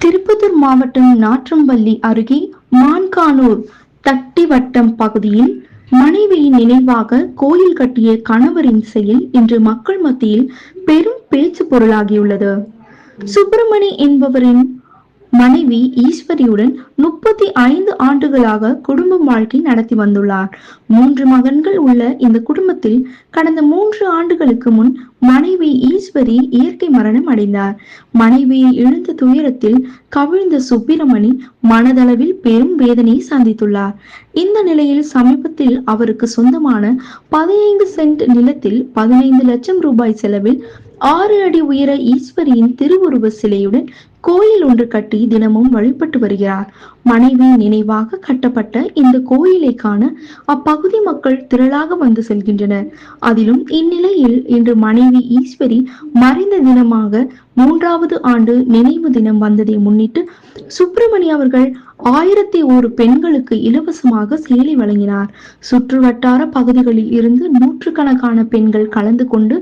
திருப்பத்தூர் மாவட்டம் நாற்றம்பள்ளி அருகே மான்கானூர் தட்டிவட்டம் பகுதியில் மனைவியின் நினைவாக கோயில் கட்டிய கணவரின் செயல் இன்று மக்கள் மத்தியில் பெரும் பேச்சு பொருளாகியுள்ளது. சுப்பிரமணி என்பவரின் மனைவி ஈஸ்வரியுடன் முப்பத்தி ஐந்து ஆண்டுகளாக குடும்ப வாழ்க்கை நடத்தி வந்துள்ளார். மூன்று மகன்கள் உள்ள இந்த குடும்பத்தில் கடந்த மூன்று ஆண்டுகளுக்கு முன் மனைவி ஈஸ்வரி இயற்கை மரணம் அடைந்தார். மனைவியை இழந்த துயரத்தில் கவிழ்ந்த சுப்பிரமணி மனதளவில் பெரும் வேதனையை சந்தித்துள்ளார். இந்த நிலையில் சமீபத்தில் அவருக்கு சொந்தமான பதினைந்து சென்ட் நிலத்தில் பதினைந்து லட்சம் ரூபாய் செலவில் ஆறு அடி உயர ஈஸ்வரியின் திருவுருவ சிலையுடன் கோயில் ஒன்று கட்டி தினமும் வழிபட்டு வருகிறார். மனைவி நினைவாக கட்டப்பட்ட இந்த கோயிலை காண அப்பகுதி மக்கள் திரளாக வந்து செல்கின்றனர். அதிலும் இந்நிலையில் இன்று மனைவி ஈஸ்வரி மறைந்த தினமாக மூன்றாவது ஆண்டு நினைவு தினம் வந்ததை முன்னிட்டு சுப்பிரமணிய அவர்கள் ஆயிரத்தி ஒரு பெண்களுக்கு இலவசமாக சேலை வழங்கினார். சுற்று வட்டார பகுதிகளில் இருந்து நூற்றுக்கணக்கான பெண்கள் கலந்து கொண்டு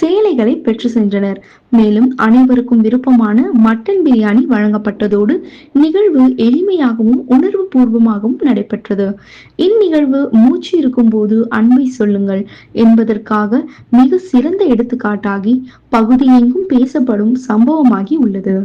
சேலைகளை பெற்று சென்றனர். மேலும் அனைவருக்கும் விருப்பமான மட்டன் பிரியாணி வழங்கப்பட்டதோடு நிகழ்வு எளிமையாகவும் உணர்வு பூர்வமாகவும் நடைபெற்றது. இந்நிகழ்வு மூச்சு இருக்கும் போது அன்பை சொல்லுங்கள் என்பதற்காக மிக சிறந்த எடுத்துக்காட்டாகி பகுதியெங்கும் பேசப்படும் சம்பவமாகி உள்ளது.